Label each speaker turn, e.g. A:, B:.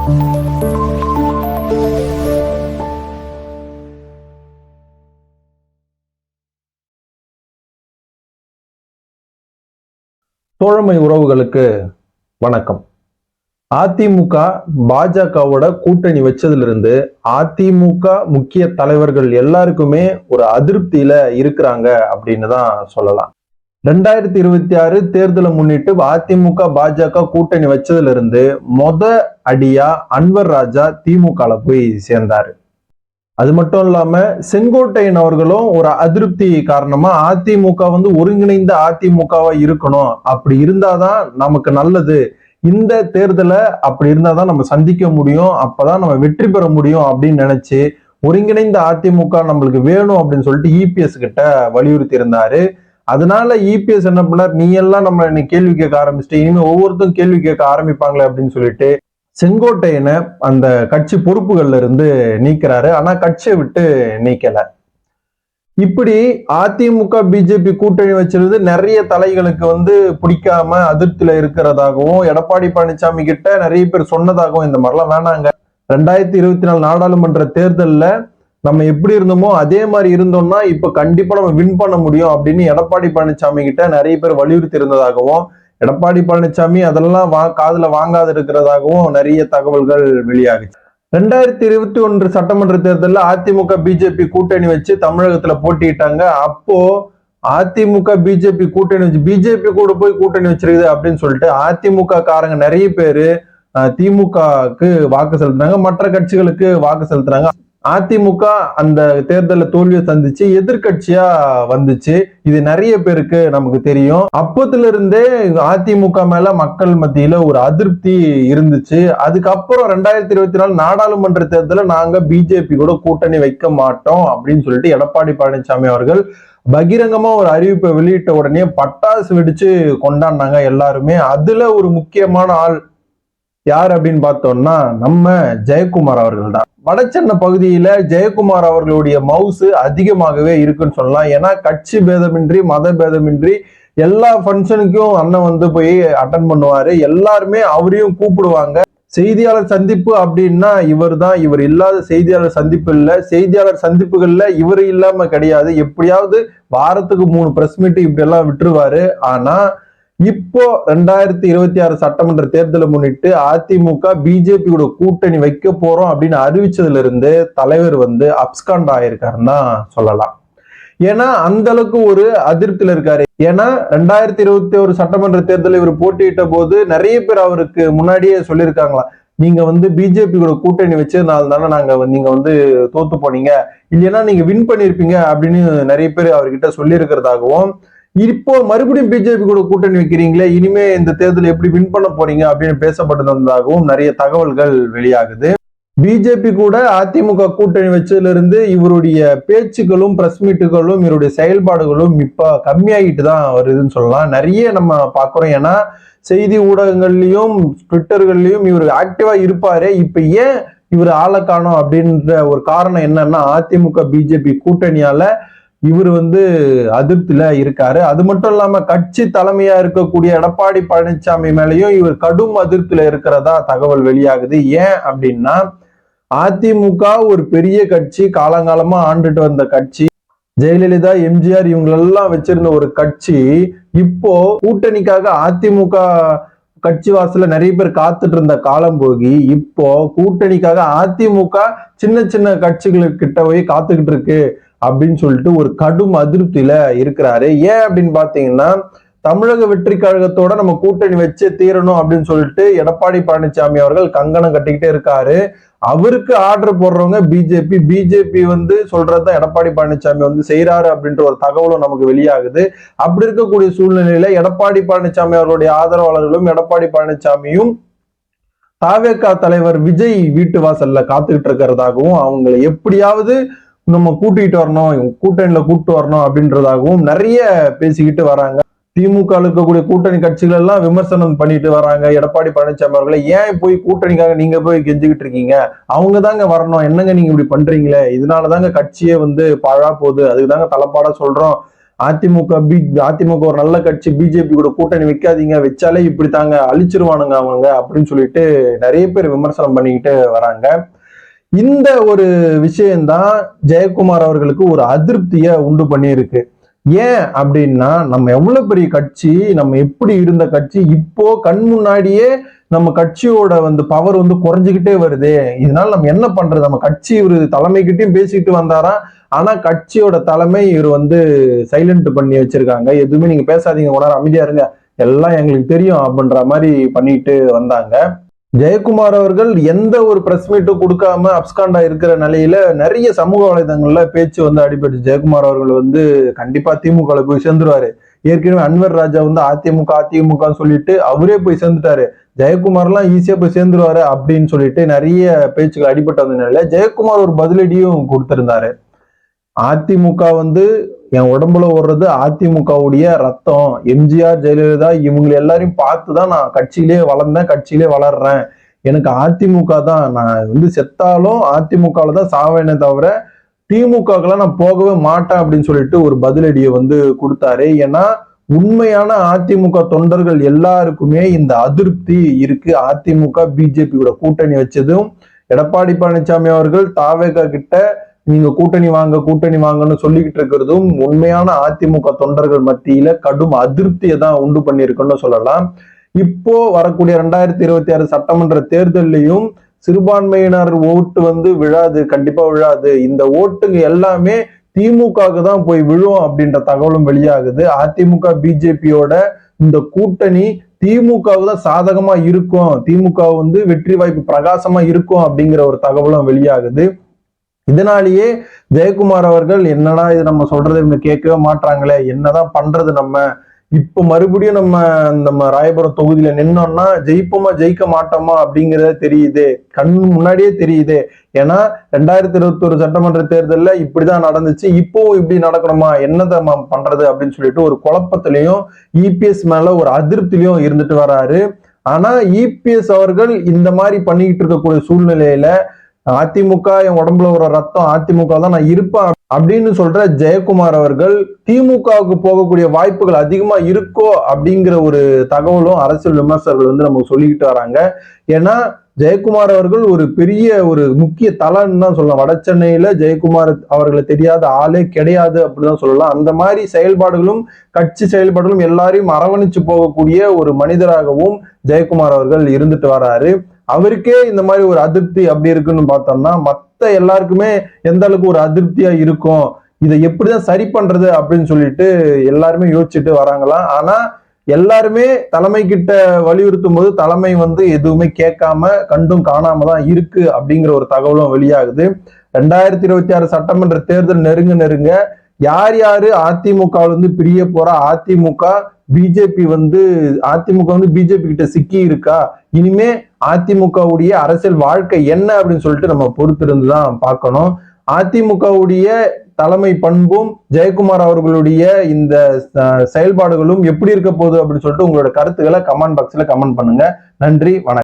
A: தோழமை உறவுகளுக்கு வணக்கம். அதிமுக பாஜகவோட கூட்டணி வச்சதுலேருந்து அதிமுக முக்கிய தலைவர்கள் எல்லாருக்குமே ஒரு அதிருப்தியில இருக்கிறாங்க அப்படின்னு தான் சொல்லலாம். ரெண்டாயிரத்தி இருபத்தி ஆறு தேர்தலை முன்னிட்டு அதிமுக பாஜக கூட்டணி வச்சதுல இருந்து மொத அடியா அன்வர் ராஜா திமுகல போய் சேர்ந்தாரு. அது மட்டும் இல்லாம செங்கோட்டையன் அவர்களும் ஒரு அதிருப்தி காரணமா அதிமுக வந்து ஒருங்கிணைந்த அதிமுகவா இருக்கணும். அப்படி இருந்தாதான் நமக்கு நல்லது. இந்த தேர்தலை அப்படி இருந்தாதான் நம்ம சந்திக்க முடியும். அப்பதான் நம்ம வெற்றி பெற முடியும் அப்படின்னு நினைச்சு ஒருங்கிணைந்த அதிமுக நம்மளுக்கு வேணும் அப்படின்னு சொல்லிட்டு இபிஎஸ் கிட்ட வலியுறுத்தி இருந்தாரு அதனால இபிஎஸ் என்ன பண்ணார்? நீ எல்லாம் நம்ம இன்னைக்கு கேள்வி கேட்க ஆரம்பிச்சுட்டு இனிமே ஒவ்வொருத்தரும் கேள்வி கேட்க ஆரம்பிப்பாங்களே அப்படின்னு சொல்லிட்டு செங்கோட்டையனை அந்த கட்சி பொறுப்புகள்ல இருந்து நீக்கிறாரு. ஆனா கட்சியை விட்டு நீக்கல. இப்படி அதிமுக பிஜேபி கூட்டணி வச்சிருந்து நிறைய தலைகளுக்கு வந்து பிடிக்காம அதிருப்தியில இருக்கிறதாகவும் எடப்பாடி பழனிசாமி கிட்ட நிறைய பேர் சொன்னதாகவும் இந்த மாதிரிலாம் வேணாங்க. ரெண்டாயிரத்தி இருபத்தி நாலு நாடாளுமன்ற தேர்தல்ல நம்ம எப்படி இருந்தோமோ அதே மாதிரி இருந்தோம்னா இப்ப கண்டிப்பா நம்ம வின் பண்ண முடியும் அப்படின்னு எடப்பாடி பழனிசாமி கிட்ட நிறைய பேர் வலியுறுத்தி இருந்ததாகவும் எடப்பாடி பழனிசாமி அதெல்லாம் வா காதுல வாங்காது இருக்கிறதாகவும் நிறைய தகவல்கள் வெளியாகுச்சு. ரெண்டாயிரத்தி இருபத்தி ஒன்று சட்டமன்ற தேர்தலில் அதிமுக பிஜேபி கூட்டணி வச்சு தமிழகத்துல போட்டிட்டாங்க அப்போ அதிமுக பிஜேபி கூட்டணி வச்சு பிஜேபி கூட போய் கூட்டணி வச்சிருக்குது அப்படின்னு சொல்லிட்டு அதிமுக காரங்க நிறைய பேரு திமுகவுக்கு வாக்கு செலுத்துனாங்க. மற்ற கட்சிகளுக்கு வாக்கு செலுத்துனாங்க அதிமுக அந்த தேர்தலில் தோல்வியை சந்திச்சு எதிர்கட்சியா வந்துச்சு. இது நிறைய பேருக்கு நமக்கு தெரியும். அப்பத்துல இருந்தே அதிமுக மேல மக்கள் மத்தியில ஒரு அதிருப்தி இருந்துச்சு. அதுக்கப்புறம் ரெண்டாயிரத்தி இருபத்தி நாலு நாடாளுமன்ற தேர்தலில் நாங்க பிஜேபி கூட கூட்டணி வைக்க மாட்டோம் அப்படின்னு சொல்லிட்டு எடப்பாடி பழனிசாமி அவர்கள் பகிரங்கமா ஒரு அறிவிப்பை வெளியிட்ட உடனே பட்டாசு வெடிச்சு கொண்டாடினாங்க எல்லாருமே. அதுல ஒரு முக்கியமான ஆள் யார் அப்படின்னு பார்த்தோம்னா நம்ம ஜெயக்குமார் அவர்கள் தான் வடச்சென்னை பகுதியில ஜெயக்குமார் அவர்களுடைய மவுசு அதிகமாகவே இருக்குன்னு சொல்லலாம். ஏன்னா கட்சி பேதமின்றி மத பேதமின்றி எல்லா ஃபங்க்ஷனுக்கும் அண்ணன் வந்து போய் அட்டன் பண்ணுவாரு. எல்லாருமே அவரையும் கூப்பிடுவாங்க. செய்தியாளர் சந்திப்பு அப்படின்னா இவர் தான் இவர் இல்லாத செய்தியாளர் சந்திப்பு இல்லை. செய்தியாளர் சந்திப்புகள்ல இவர் இல்லாம கிடையாது. எப்படியாவது வாரத்துக்கு மூணு ப்ரெஸ் மீட்டு இப்படி எல்லாம் விட்டுருவாரு. ஆனா இப்போ ரெண்டாயிரத்தி இருபத்தி ஆறு சட்டமன்ற தேர்தலை முன்னிட்டு அதிமுக பிஜேபியோட கூட்டணி வைக்க போறோம் அப்படின்னு அறிவிச்சதுல இருந்து தலைவர் வந்து அப்ஸ்காண்ட் ஆயிருக்காருன்னு தான் சொல்லலாம். ஏன்னா அந்த அளவுக்கு ஒரு அதிருப்தியில இருக்காரு. ஏன்னா ரெண்டாயிரத்தி இருபத்தி ஒரு சட்டமன்ற தேர்தலில் இவர் போட்டியிட்ட போது நிறைய பேர் அவருக்கு முன்னாடியே சொல்லியிருக்காங்களா நீங்க வந்து பிஜேபி கூட கூட்டணி வச்சதுனால தானே நாங்க நீங்க வந்து தோத்து போனீங்க. இல்லைன்னா நீங்க வின் பண்ணிருப்பீங்க அப்படின்னு நிறைய பேர் அவர்கிட்ட சொல்லியிருக்கிறதாகவும் இப்போ மறுபடியும் பிஜேபி கூட கூட்டணி வைக்கிறீங்களே இனிமே இந்த தேர்தல் எப்படி வின் பண்ண போறீங்க அப்படின்னு பேசப்பட்டதாகவும் நிறைய தகவல்கள் வெளியாகுது. பிஜேபி கூட அதிமுக கூட்டணி வச்சதுல இருந்து இவருடைய பேச்சுக்களும் பிரஸ் மீட்டுகளும் இவருடைய செயல்பாடுகளும் இப்ப கம்மியாகிட்டு தான் வருதுன்னு சொல்லலாம். நிறைய நம்ம பாக்குறோம் ஏன்னா செய்தி ஊடகங்கள்லயும் ட்விட்டர்கள்லயும் இவர் ஆக்டிவா இருப்பாரு. இப்ப ஏன் இவர் ஆளை காணும் அப்படின்ற ஒரு காரணம் என்னன்னா அதிமுக பிஜேபி கூட்டணியால இவர் வந்து அதிருப்தியில இருக்காரு. அது மட்டும் இல்லாம கட்சி தலைமையா இருக்கக்கூடிய எடப்பாடி பழனிசாமி மேலேயும் இவர் கடும் அதிருப்தியில இருக்கிறதா தகவல் வெளியாகுது. ஏன் அப்படின்னா அதிமுக ஒரு பெரிய கட்சி காலங்காலமா ஆண்டுட்டு வந்த கட்சி. ஜெயலலிதா எம்ஜிஆர் இவங்களெல்லாம் வச்சிருந்த ஒரு கட்சி. இப்போ கூட்டணிக்காக அதிமுக கட்சி வாசல நிறைய பேர் காத்துட்டு இருந்த காலம் போகி இப்போ கூட்டணிக்காக அதிமுக சின்ன சின்ன கட்சிகளுக்கிட்ட போய் காத்துக்கிட்டு இருக்கு. அப்படின்னு சொல்லிட்டு ஒரு கடும் அதிருப்தியில இருக்கிறாரு. ஏன் அப்படின்னு பாத்தீங்கன்னா தமிழக வெற்றி கழகத்தோட நம்ம கூட்டணி வச்சு தீரணும் அப்படின்னு சொல்லிட்டு எடப்பாடி பழனிசாமி அவர்கள் கங்கணம் கட்டிக்கிட்டே இருக்காரு. அவருக்கு ஆர்டர் போடுறவங்க பிஜேபி. பிஜேபி வந்து சொல்றதுதான் எடப்பாடி பழனிசாமி வந்து செய்யறாரு அப்படின்ற ஒரு தகவலும் நமக்கு வெளியாகுது. அப்படி இருக்கக்கூடிய சூழ்நிலையில எடப்பாடி பழனிசாமி அவர்களுடைய ஆதரவாளர்களும் எடப்பாடி பழனிசாமியும் தாவேக்கா தலைவர் விஜய் வீட்டு வாசல்ல காத்துக்கிட்டு இருக்கிறதாகவும் அவங்களை எப்படியாவது நம்ம கூட்டிகிட்டு வரணும் கூட்டணியில கூட்டு வரணும் அப்படின்றதாகவும் நிறைய பேசிக்கிட்டு வராங்க. திமுக இருக்கக்கூடிய கூட்டணி கட்சிகள் எல்லாம் விமர்சனம் பண்ணிட்டு வராங்க. எடப்பாடி பழனிசாமி அவர்களை ஏன் போய் கூட்டணிக்காக நீங்க போய் கெஞ்சிக்கிட்டு இருக்கீங்க? அவங்க தாங்க வரணும். என்னங்க நீங்க இப்படி பண்றீங்களே? இதனாலதாங்க கட்சியே வந்து பாழா போகுது. அதுக்கு தாங்க தலைப்பாடா சொல்றோம். அதிமுக பி அதிமுக ஒரு நல்ல கட்சி. பிஜேபி கூட கூட்டணி வைக்காதீங்க. வச்சாலே இப்படி தாங்க அழிச்சிருவானுங்க அவங்க அப்படின்னு சொல்லிட்டு நிறைய பேர் விமர்சனம் பண்ணிக்கிட்டு வராங்க. இந்த ஒரு விஷயம்தான் ஜெயக்குமார் அவர்களுக்கு ஒரு அதிருப்தியை உண்டு பண்ணியிருக்கு. ஏன் அப்படின்னா நம்ம எவ்வளவு பெரிய கட்சி நம்ம எப்படி இருந்த கட்சி இப்போ கண் முன்னாடியே நம்ம கட்சியோட வந்து பவர் வந்து குறைஞ்சுக்கிட்டே வருது. இதனால நம்ம என்ன பண்றது? நம்ம கட்சி இவர் தலைமைக்கிட்டையும் பேசிக்கிட்டு வந்தாரா? ஆனா கட்சியோட தலைமை இவர் வந்து சைலண்ட் பண்ணி வச்சிருக்காங்க. எதுவுமே நீங்க பேசாதீங்க உணர அமைதியா இருங்க. எல்லாம் எங்களுக்கு தெரியும் அப்படின்ற மாதிரி பண்ணிட்டு வந்தாங்க. ஜெயக்குமார் அவர்கள் எந்த ஒரு பிரஸ் மீட்டும் கொடுக்காம அப்ஸ்காண்டா இருக்கிற நிலையில நிறைய சமூக வலைதளங்கள்ல பேச்சு வந்து அடிபட்டு ஜெயக்குமார் அவர்கள் வந்து கண்டிப்பா திமுக போய் சேர்ந்துருவாரு. ஏற்கனவே அன்வர் ராஜா வந்து அதிமுக அதிமுகன்னு சொல்லிட்டு அவரே போய் சேர்ந்துட்டாரு. ஜெயக்குமார்லாம் ஈஸியா போய் சேர்ந்துருவாரு அப்படின்னு சொல்லிட்டு நிறைய பேச்சுகள் அடிபட்டு வந்த நிலையில ஜெயக்குமார் ஒரு பதிலடியும் கொடுத்திருந்தாரு. அதிமுக வந்து என் உடம்புல ஓடுறது அதிமுகவுடைய ரத்தம். எம்ஜிஆர் ஜெயலலிதா இவங்களை எல்லாரையும் பார்த்து தான் நான் கட்சியிலே வளர்ந்தேன் கட்சியிலே வளர்றேன். எனக்கு அதிமுக தான் நான் வந்து செத்தாலும் அதிமுகவில் தான் சாவேனே தவிர திமுகக்கெல்லாம் நான் போகவே மாட்டேன் அப்படின்னு சொல்லிட்டு ஒரு பதிலடியை வந்து கொடுத்தாரு. ஏன்னா உண்மையான அதிமுக தொண்டர்கள் எல்லாருக்குமே இந்த அதிருப்தி இருக்கு. அதிமுக பிஜேபி கூட கூட்டணி வச்சதும் எடப்பாடி பழனிசாமி அவர்கள் தாவேகா கிட்ட நீங்க கூட்டணி வாங்க கூட்டணி வாங்கன்னு சொல்லிக்கிட்டு இருக்கிறதும் உண்மையான அதிமுக தொண்டர்கள் மத்தியில கடும் அதிருப்தியை தான் உண்டு பண்ணியிருக்குன்னு சொல்லலாம். இப்போ வரக்கூடிய ரெண்டாயிரத்தி இருபத்தி ஆறு சட்டமன்ற தேர்தலையும் சிறுபான்மையினர் ஓட்டு வந்து விழாது கண்டிப்பா விழாது. இந்த ஓட்டுங்க எல்லாமே திமுகவுக்கு தான் போய் விழும் அப்படின்ற தகவலும் வெளியாகுது. அதிமுக பிஜேபியோட இந்த கூட்டணி திமுகவு தான் சாதகமா இருக்கும். திமுக வந்து வெற்றி வாய்ப்பு பிரகாசமா இருக்கும் அப்படிங்கிற ஒரு தகவலும் வெளியாகுது. இதனாலேயே ஜெயக்குமார் அவர்கள் என்னடா இது நம்ம சொல்றதை இவங்க கேட்கவே மாட்டாங்களே என்னதான் பண்றது நம்ம? இப்ப மறுபடியும் நம்ம நம்ம ராயபுரம் தொகுதியில நின்னோம்னா ஜெயிப்போமா ஜெயிக்க மாட்டோமா அப்படிங்கிறத தெரியுது. கண் முன்னாடியே தெரியுது. ஏன்னா ரெண்டாயிரத்தி இருபத்தி ஒரு சட்டமன்ற தேர்தலில் இப்படிதான் நடந்துச்சு. இப்போவும் இப்படி நடக்கணுமா? என்னதை பண்றது அப்படின்னு சொல்லிட்டு ஒரு குழப்பத்திலையும் இபிஎஸ் மேல ஒரு அதிருப்திலையும் இருந்துட்டு வராரு. ஆனா இபிஎஸ் அவர்கள் இந்த மாதிரி பண்ணிக்கிட்டு இருக்கக்கூடிய சூழ்நிலையில அதிமுக என் உடம்புல ஒரு ரத்தம் அதிமுக தான் நான் இருப்பேன் அப்படின்னு சொல்ற ஜெயக்குமார் அவர்கள் திமுகவுக்கு போகக்கூடிய வாய்ப்புகள் அதிகமா இருக்கோ அப்படிங்கிற ஒரு தகவலும் அரசியல் விமர்சகர்கள் வந்து நமக்கு சொல்லிக்கிட்டு வராங்க. ஏன்னா ஜெயக்குமார் அவர்கள் ஒரு பெரிய ஒரு முக்கிய தலன்னு தான் சொல்லலாம். வட சென்னையில ஜெயக்குமார் அவர்களை தெரியாத ஆளே கிடையாது அப்படிதான் சொல்லலாம். அந்த மாதிரி செயல்பாடுகளும் கட்சி செயல்பாடுகளும் எல்லாரையும் அரவணைச்சு போகக்கூடிய ஒரு மனிதராகவும் ஜெயக்குமார் அவர்கள் இருந்துட்டு வராரு. அவருக்கே இந்த மாதிரி ஒரு அதிருப்தி அப்படி இருக்குன்னு பார்த்தோம்னா மற்ற எல்லாருக்குமே எந்த அளவுக்கு ஒரு அதிருப்தியா இருக்கும் இதை எப்படிதான் சரி பண்றது அப்படின்னு சொல்லிட்டு எல்லாருமே யோசிச்சுட்டு வராங்களாம் ஆனா எல்லாருமே தலைமை கிட்ட வலியுறுத்தும் போது தலைமை வந்து எதுவுமே கேட்காம கண்டும் காணாம தான் இருக்கு அப்படிங்கிற ஒரு தகவலும் வெளியாகுது. ரெண்டாயிரத்தி இருபத்தி ஆறு சட்டமன்ற தேர்தல் நெருங்க நெருங்க யார் யாரு அதிமுக வந்து பிரிய போறா? அதிமுக பிஜேபி வந்து அதிமுக வந்து பிஜேபி கிட்ட சிக்கி இருக்கா? இனிமே அதிமுகவுடைய அரசியல் வாழ்க்கை என்ன அப்படின்னு சொல்லிட்டு நம்ம பொறுத்திருந்து தான் பார்க்கணும். அதிமுகவுடைய தலைமை பண்பும் ஜெயக்குமார் அவர்களுடைய இந்த செயல்பாடுகளும் எப்படி இருக்க போகுது அப்படின்னு சொல்லிட்டு உங்களோட கருத்துக்களை கமெண்ட் பாக்ஸ்ல கமெண்ட் பண்ணுங்க. நன்றி வணக்கம்.